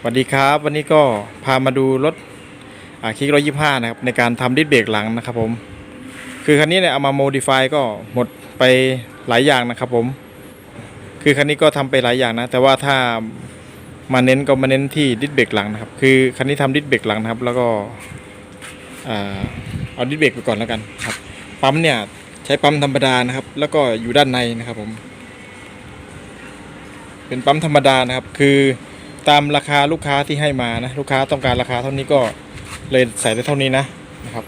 สวัสดีครับ วันนี้ก็พามาดูรถคิกร้อยยี่ห้านะครับในการทำดิสเบรกหลังนะครับผม คือคันนี้เนี่ยเอามาโมดิฟายก็หมดไปหลายอย่างนะครับผม คือคันนี้ก็ทำไปหลายอย่างนะ แต่ว่าถ้ามาเน้นก็มาเน้นที่ดิสเบรกหลังนะครับ คือคันนี้ทำดิสเบรกหลังนะครับ แล้วก็เอาดิสเบรกไปก่อนแล้วกันครับ ปั๊มเนี่ยใช้ปั๊มธรรมดานะครับ แล้วก็อยู่ด้านในนะครับผม เป็นปั๊มธรรมดานะครับ คือ ตามราคาลูกค้าที่ให้มานะลูกค้าต้องการราคาเท่านี้ก็เลยใส่ได้เท่านี้นะนะครับ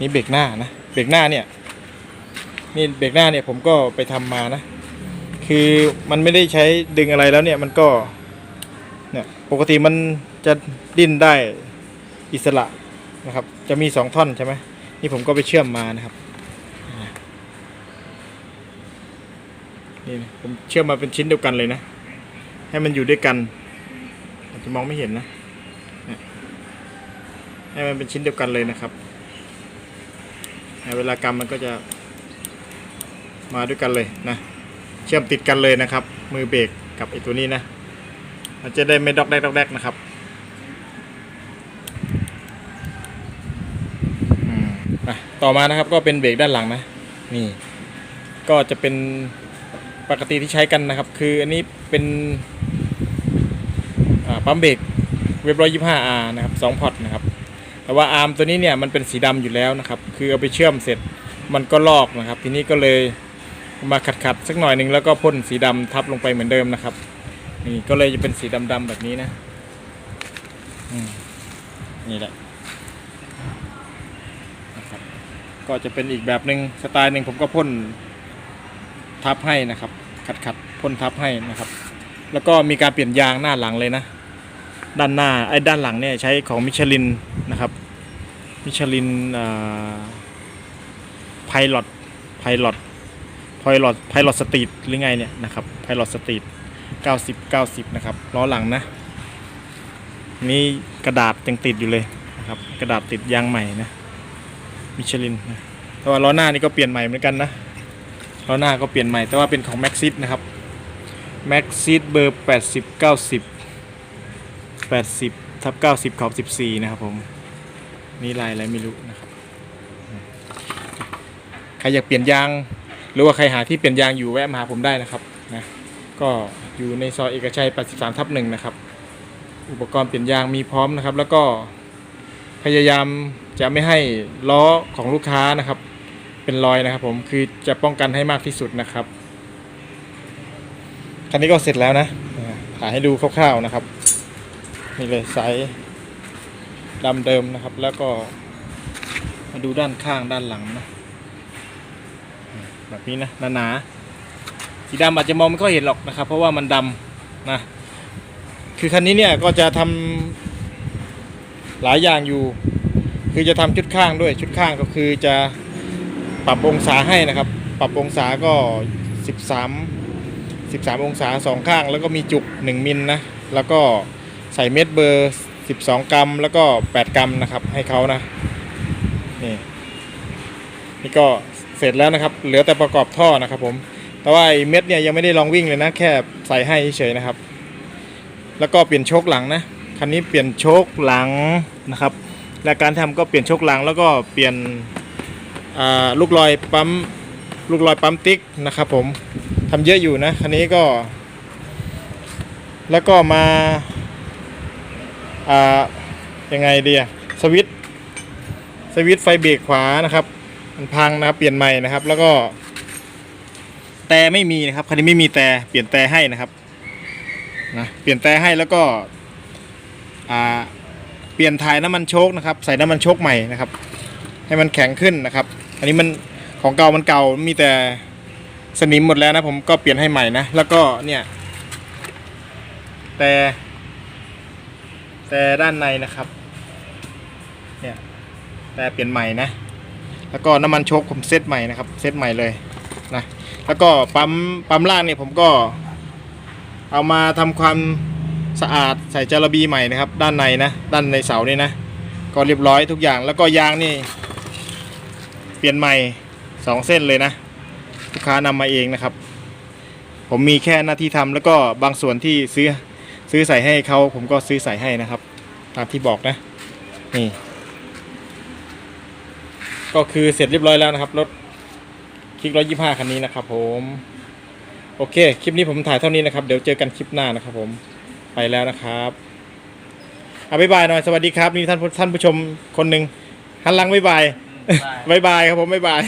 นี่เบรกหน้านะเบรกหน้าเนี่ยนี่เบรกหน้าเนี่ยผมก็ไปทำมานะ คือมันไม่ได้ใช้ดึงอะไรแล้วเนี่ยมันก็เนี่ยปกติมันจะดิ้นได้อิสระนะครับ จะมีสองท่อนใช่ไหมนี่ผมก็ไปเชื่อมมานะครับนี่ผมเชื่อมมาเป็นชิ้นเดียวกันเลยนะ ให้มันอยู่ด้วยกัน อาจจะมองไม่เห็นนะ ให้มันเป็นชิ้นเดียวกันเลยนะครับ เวลากำมันก็จะมาด้วยกันเลยนะ เชื่อมติดกันเลยนะครับ มือเบรกกับไอ้ตัวนี้นะ มันจะได้ไม่ดอกแดกดอกแดกนะครับต่อมานะครับก็เป็นเบรกด้านหลังนะ นี่ ก็จะเป็น ปกติที่ใช้กันนะครับ คืออันนี้เป็นปั๊มเบรกเว็บร้อยยี่ห้าอาร์นะครับสองพอร์ตนะครับ แต่ว่าอาร์มตัวนี้เนี่ยมันเป็นสีดำอยู่แล้วนะครับ คือเอาไปเชื่อมเสร็จมันก็ลอกนะครับ ทีนี้ก็เลยมาขัดๆสักหน่อยหนึ่งแล้วก็พ่นสีดำทับลงไปเหมือนเดิมนะครับ นี่ก็เลยจะเป็นสีดำๆแบบนี้นะนี่แหละก็จะเป็นอีกแบบหนึ่งสไตล์หนึ่งผมก็พ่น ทับให้นะครับ ขัดขัดพ่นทับให้นะครับ แล้วก็มีการเปลี่ยนยางหน้าหลังเลยนะ ด้านหน้าไอ้ด้านหลังเนี่ยใช้ของมิชลินนะครับ มิชลินไพลอตไพลอตไพลอตไพลอตสตรีทหรือไงเนี่ยนะครับไพลอตสตรีท90 90 นะครับล้อหลังนะ นี่กระดาษยังติดอยู่เลยนะครับ กระดาษติดยางใหม่นะมิชลินนะแต่ว่าล้อหน้านี่ก็เปลี่ยนใหม่เหมือนกันนะ ล้อหน้าก็เปลี่ยนใหม่แต่ว่าเป็นของ Maxit นะครับ Maxit เบอร์ 80 90 80ทับ90 ขอบ 14 นะครับผมนี่ลายอะไรไม่รู้นะครับใครอยากเปลี่ยนยาง หรือว่าใครหาที่เปลี่ยนยางอยู่แวะมาหาผมได้นะครับนะก็อยู่ในซอยเอกชัย 83 ทับ1นะครับ อุปกรณ์เปลี่ยนยางมีพร้อมนะครับ แล้วก็พยายามจะไม่ให้ล้อของลูกค้านะครับ เป็นรอยนะครับ ผมคือจะป้องกันให้มากที่สุดนะครับ คันนี้ก็เสร็จแล้วนะถ่ายให้ดูคร่าวๆนะครับนี่เลยสายดำเดิมนะครับ แล้วก็มาดูด้านข้างด้านหลังนะแบบนี้นะหนาๆสีดำอาจจะมองไม่ค่อยเห็นหรอกนะครับ เพราะว่ามันดำนะคือคันนี้เนี่ยก็จะทำหลายอย่างอยู่ คือจะทำชุดข้างด้วยชุดข้างก็คือจะ ปรับองศาให้นะครับ ปรับองศาก็ 13 13 องศาสองข้าง แล้วก็มีจุก 1 มิลนะ แล้วก็ใส่เม็ดเบอร์ 12 กรัม แล้วก็ 8 กรัมนะครับ ให้เขานะ นี่ นี่ก็เสร็จแล้วนะครับ เหลือแต่ประกอบท่อนะครับผม แต่ว่าเม็ดเนี่ยยังไม่ได้ลองวิ่งเลยนะ แค่ใส่ให้เฉยนะครับ แล้วก็เปลี่ยนโชคหลังนะ คันนี้เปลี่ยนโชคหลังนะครับและการทำก็เปลี่ยนโชคหลังแล้วก็เปลี่ยน ลูกลอยปั๊มลูกลอยปั๊มติ๊กนะครับผมทำเยอะอยู่นะคันนี้ก็ แล้วก็มาอ่ายังไงดีอะสวิตสวิตไฟเบรกขวานะครับมันพังนะครับเปลี่ยนใหม่นะครับ แล้วก็แต่ไม่มีนะครับคันนี้ไม่มีแต่เปลี่ยนแต่ให้นะครับนะเปลี่ยนแต่ให้แล้วก็อ่าเปลี่ยนถ่ายน้ำมันโชคนะครับ ใส่น้ำมันโชคใหม่นะครับ ให้มันแข็งขึ้นนะครับ อันนี้มันของเก่ามันเก่ามีแต่สนิมหมดแล้วนะผมก็เปลี่ยนให้ใหม่นะ แล้วก็เนี่ย แต่ แต่ด้านในนะครับ เนี่ย แต่เปลี่ยนใหม่นะ แล้วก็น้ำมันโชคผมเซตใหม่นะครับ เซตใหม่เลยนะแล้วก็ปั๊มปั๊มล่างเนี่ยผมก็ เอามาทำความสะอาดใส่จาระบีใหม่นะครับ ด้านในนะ ด้านในเสานี่นะ ก็เรียบร้อยทุกอย่างแล้วก็ยางนี่ เปลี่ยนใหม่สองเส้นเลยนะลูกค้านำมาเองนะครับ ผมมีแค่หน้าที่ทำแล้วก็บางส่วนที่ซื้อซื้อใส่ให้เขาผมก็ซื้อใส่ให้นะครับ ตามที่บอกนะนี่ก็คือเสร็จเรียบร้อยแล้วนะครับรถคลิกร้อยยี่ห้าคันนี้นะครับ ผมโอเค คลิปนี้ผมถ่ายเท่านี้นะครับ เดี๋ยวเจอกันคลิปหน้านะครับผม ไปแล้วนะครับอะบ๊ายบายหน่อย สวัสดีครับนี่ท่านท่านผู้ชมคนหนึ่งหันหลังบ๊ายบาย บายบายครับผมบายบาย